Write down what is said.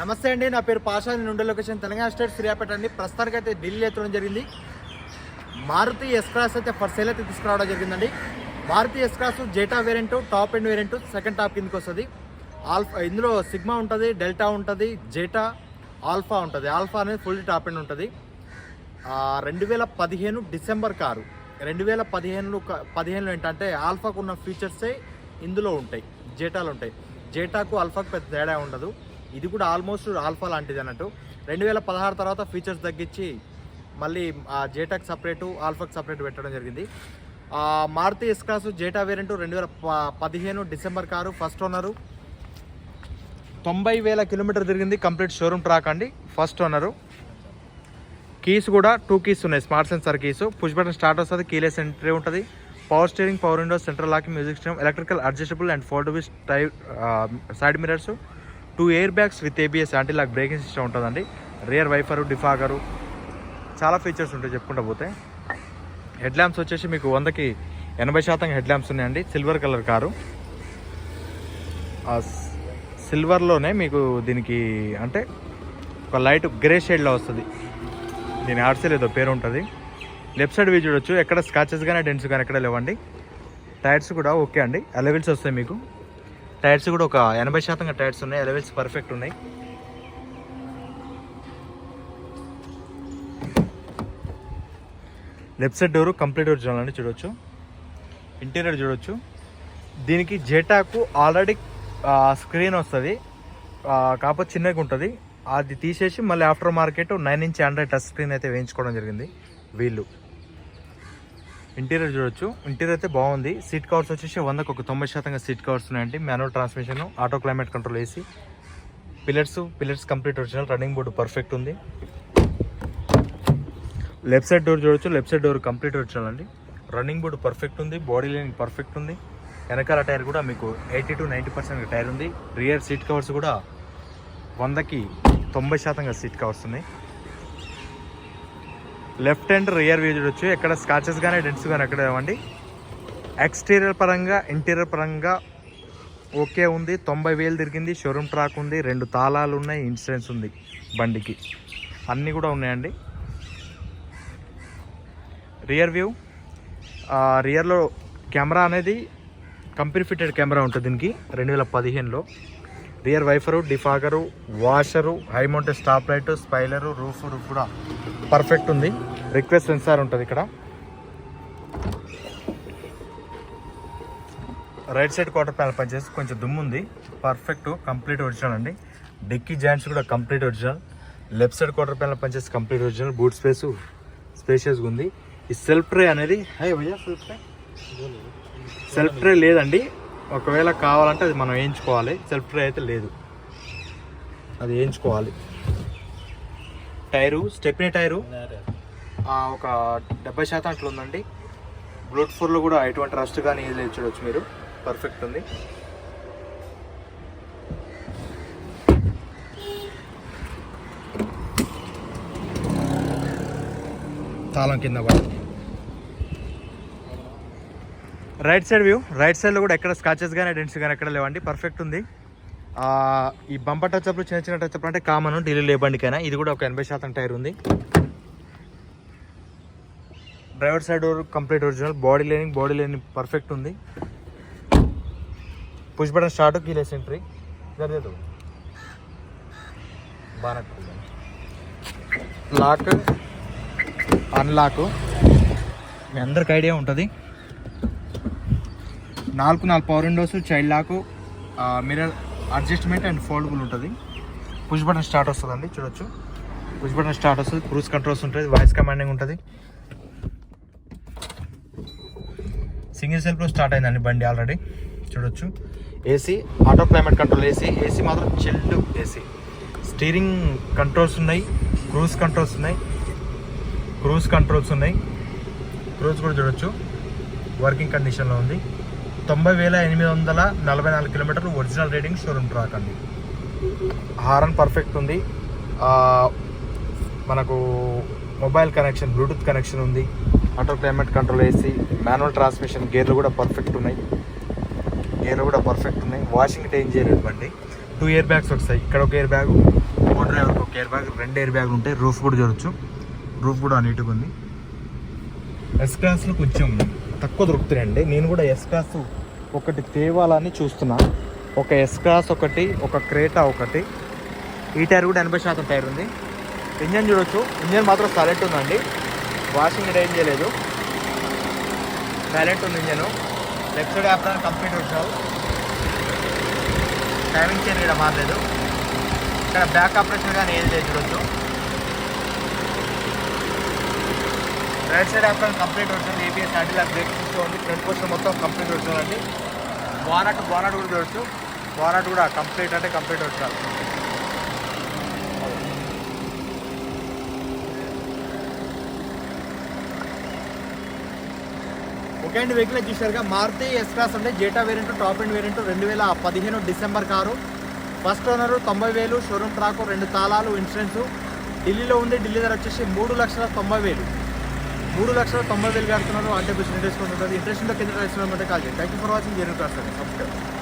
నమస్తే అండి నా పేరు పాషా నేను ఉండే లొకేషన్ తెలంగాణ స్టేట్ శ్రీయాపేట అండి. ప్రస్తుతానికి అయితే ఢిల్లీ ఎత్తడం జరిగింది. మారుతి ఎస్ క్లాస్ అయితే ఫర్ సేల్ అయితే తీసుకురావడం జరిగిందండి. Maruti S class Zeta variant top end variant second top కిందకి వస్తుంది. ఆల్ఫా ఇందులో సిగ్మా ఉంటుంది డెల్టా ఉంటుంది జేటా ఆల్ఫా ఉంటుంది. ఆల్ఫా అనేది ఫుల్ టాప్ ఎండ్ ఉంటుంది. రెండు వేల పదిహేను డిసెంబర్ కారు. రెండు వేల పదిహేనులో పదిహేనులో ఏంటంటే ఆల్ఫాకు ఉన్న ఫీచర్సే ఇందులో ఉంటాయి జేటాలు ఉంటాయి. జేటాకు ఆల్ఫాకు పెద్ద తేడా ఉండదు. ఇది కూడా ఆల్మోస్ట్ ఆల్ఫా లాంటిది అన్నట్టు. రెండు వేల పదహారు తర్వాత ఫీచర్స్ తగ్గించి మళ్ళీ ఆ సపరేటు ఆల్ఫాకి సపరేట్ పెట్టడం జరిగింది. Maruti S class Zeta variant రెండు వేల ప- పదిహేను డిసెంబర్ కారు ఫస్ట్ ఓనరు తొంభై వేల కిలోమీటర్ తిరిగింది కంప్లీట్ షోరూమ్ ట్రాక్ అండి ఫస్ట్ ఓనరు కీస్ కూడా టూ కీస్ ఉన్నాయి smart sensor keys push button start వస్తుంది కీలెస్ ఎంట్రీ ఉంటుంది. Power steering power windows central lock music system electrical adjustable and foldable tie side mirrors two air bags with ABS అంటే ఇలా braking system ఉంటుందండి. Rear wiper defogger చాలా features ఉంటాయి చెప్పుకుంటా పోతే. Head lamps వచ్చేసి మీకు వందకి ఎనభై శాతం హెడ్ ల్యాంప్స్ ఉన్నాయండి. Silver colour car. ఆ సిల్వర్లోనే మీకు దీనికి అంటే ఒక లైట్ గ్రే షేడ్లో వస్తుంది. దీని ఆర్సెల్ ఏదో పేరు ఉంటుంది. లెఫ్ట్ సైడ్ వ్యూ చూడొచ్చు. ఎక్కడ స్కాచెస్ కానీ డెన్స్ కానీ ఎక్కడ లేవండి. టైర్స్ కూడా ఓకే అండి. అలెవెల్స్ వస్తాయి మీకు. టైర్స్ కూడా ఒక ఎనభై శాతంగా టైర్స్ ఉన్నాయి ఎలవెల్స్ పర్ఫెక్ట్ ఉన్నాయి. Left side door complete original అండి చూడొచ్చు. ఇంటీరియర్ చూడొచ్చు. దీనికి జేటాకు ఆల్రెడీ స్క్రీన్ వస్తుంది. కాకపోతే చిన్నగా ఉంటుంది. అది తీసేసి మళ్ళీ after market nine inch Android touch screen అయితే వేయించుకోవడం జరిగింది. వీళ్ళు. ఇంటీరియర్ చూడొచ్చు. ఇంటీరియర్ అయితే బాగుంది. సీట్ కవర్స్ వచ్చేసి వందకు ఒక తొంభై శాతంగా సీట్ కవర్స్ ఉన్నాయండి. Manual transmission auto climate control AC pillars pillars complete original running board perfect ఉంది. లెఫ్ట్ సైడ్ డోర్ చూడొచ్చు. Left side door complete original అండి. రన్నింగ్ బోర్డు పర్ఫెక్ట్ ఉంది. బాడీ లైనింగ్ పర్ఫెక్ట్ ఉంది. వెనకాల టైర్ కూడా మీకు eighty to ninety percent tyre ఉంది. Rear seat covers కూడా వందకి తొంభై శాతంగా సీట్ కవర్స్ ఉన్నాయి. లెఫ్ట్ అండ్ రియర్ వ్యూ చూడొచ్చు. ఎక్కడ స్కాచెస్ కానీ డెంట్స్ కానీ ఎక్కడ ఇవ్వండి ఎక్స్టీరియర్ పరంగా ఇంటీరియర్ పరంగా ఓకే ఉంది. తొంభై వేలు తిరిగింది. షోరూమ్ ట్రాక్ ఉంది. రెండు తాళాలు ఉన్నాయి. ఇన్సూరెన్స్ ఉంది బండికి. అన్నీ కూడా ఉన్నాయండి. Rear view. రియర్లో కెమెరా అనేది కంపెనీ ఫిట్టెడ్ కెమెరా ఉంటుంది దీనికి. రెండు వేల పదిహేనులో. Rear wiper defogger washer high mounted stop light spoiler roof roof కూడా పర్ఫెక్ట్ ఉంది. రిక్వెస్ట్ సెన్సార్ ఉంటుంది ఇక్కడ. రైట్ సైడ్ క్వార్టర్ ప్యానల్ పనిచేసి కొంచెం దుమ్ము ఉంది. పర్ఫెక్ట్ కంప్లీట్ ఒరిజినల్ అండి. డిక్కీ జాయింట్స్ కూడా complete original left side quarter panel పనిచేసి కంప్లీట్ ఒరిజినల్ బూట్ స్పేస్ స్పేషియస్గా ఉంది. ఈ సెల్ఫ్ ట్రే అనేది high shelf tray shelf tray లేదండి. ఒకవేళ కావాలంటే అది మనం వేయించుకోవాలి. సెల్ఫ్ ట్రే అయితే లేదు. అది వేయించుకోవాలి. టైరు స్టెప్నీ టైరు ఒక డెబ్బై శాతం అట్లా ఉందండి. బ్లూట్ ఫోర్లో కూడా ఎటువంటి రస్ట్ కానీ ఏది లేదు మీరు. పర్ఫెక్ట్ ఉంది. తాళం కింద పడుతుంది రైట్ సైడ్ వ్యూ రైట్ సైడ్లో కూడా ఎక్కడ స్కాచెస్ కానీ డెంట్స్ కానీ ఎక్కడ లేవండి. పర్ఫెక్ట్ ఉంది. ఈ బంపర్ టచ్అప్లు చిన్న చిన్న టచ్అప్ అంటే కామన్ ఢిల్లీ లేబండికైనా ఇది కూడా ఒక ఎనభై శాతం టైర్ ఉంది. Driver side door complete original body lining body లేని పర్ఫెక్ట్ ఉంది. Push button start keyless entry జరగదు బాగా లాక్ అన్లాక్ మీ అందరికి ఐడియా ఉంటుంది. నాలుగు నాలుగు power windows child lock mirror adjustment and foldable ఉంటుంది. పుష్ బటన్ స్టార్ట్ వస్తుందండి చూడొచ్చు. పుష్ బటన్ స్టార్ట్ వస్తుంది క్రూజ్ కంట్రోల్స్ ఉంటుంది వాయిస్ కమాండింగ్ ఉంటుంది. సింగిల్ సెల్ఫ్లో స్టార్ట్ అయిందండి బండి ఆల్రెడీ చూడొచ్చు. AC auto climate control AC AC మాత్రం చిల్డ్ ఏసీ స్టీరింగ్ కంట్రోల్స్ ఉన్నాయి క్రూజ్ కంట్రోల్స్ ఉన్నాయి క్రూజ్ కంట్రోల్స్ ఉన్నాయి. క్రూజ్ కూడా చూడొచ్చు వర్కింగ్ కండిషన్లో ఉంది. తొంభై వేల ఎనిమిది వందల నలభై నాలుగు కిలోమీటర్లు ఒరిజినల్ రేటింగ్ షోరూమ్ ట్రాక్ అండి. హారన్ పర్ఫెక్ట్ ఉంది. మనకు మొబైల్ కనెక్షన్ బ్లూటూత్ కనెక్షన్ ఉంది. Auto climate control AC manual transmission గేర్లు కూడా పర్ఫెక్ట్ ఉన్నాయి. గేర్లు కూడా పర్ఫెక్ట్ ఉన్నాయి. వాషింగ్ టైం చేయలేదు బండి టూ ఇయర్ బ్యాగ్స్ వస్తాయి. ఇక్కడ ఒక ఇయర్ బ్యాగ్ కో డ్రైవర్కి ఒక ఎయిర్ బ్యాగ్ రెండు ఎయిర్ బ్యాగ్ ఉంటాయి. రూఫ్ కూడా చూడొచ్చు. రూఫ్ కూడా నీట్గా ఉంది. ఎస్ క్లాస్లో కొంచెం తక్కువ దొరుకుతున్నాయండి నేను కూడా ఎస్ క్లాస్ ఒకటి తేవాలని చూస్తున్నా. ఒక ఎస్ క్లాస్ ఒకటి ఒక క్రేటా ఒకటి. ఈ టైర్ కూడా ఎనభై శాతం టైర్ ఉంది. ఇంజన్ చూడొచ్చు. ఇంజన్ మాత్రం సైలెంట్ ఉందండి. వాషింగ్ ఏం చేయలేదు. సైలెంట్ ఉంది engine. Left side app complete వచ్చావు. టైమింగ్ చేయడం ఇక్కడ మారలేదు ఇక్కడ బ్యాక్ ఆపరేషన్ కానీ ఏం లేదు చూడొచ్చు. రైట్ సైడ్ యాప్రాన్ కంప్లీట్ వచ్చింది ఏబిఎస్ యాంటీ బ్రేక్ సిస్టమ్ ఉంది. ఫ్రంట్ పోర్షన్ మొత్తం కంప్లీట్ వచ్చిందండి బానట్ బానట్ కూడా చూడొచ్చు. బానట్ కూడా కంప్లీట్ అంటే కంప్లీట్ వచ్చారు ఓకే అండి వెహికల్ చూసారుగా మారుతి ఎస్ క్లాస్ అంటే Zeta variant top and variant రెండు వేల పదిహేను డిసెంబర్ కారు. ఫస్ట్ ఓనరు తొంభై వేలు షోరూమ్ ట్రాకు రెండు తాళాలు ఇన్సూరెన్స్ ఢిల్లీలో ఉంది. ఢిల్లీ ధర వచ్చేసి మూడు లక్షల తొంభై వేలు మూడు లక్షల తొంభై వేలు కడుతున్నారు అంటే బిజినెస్ డిస్కౌంట్ ఉంటుంది ఇంట్రెస్ట్ కింద కాల్ చేయండి. థ్యాంక్ యూ ఫర్ వాచింగ్ జెన్యూ కార్స్ అండి సబ్స్క్రైబ్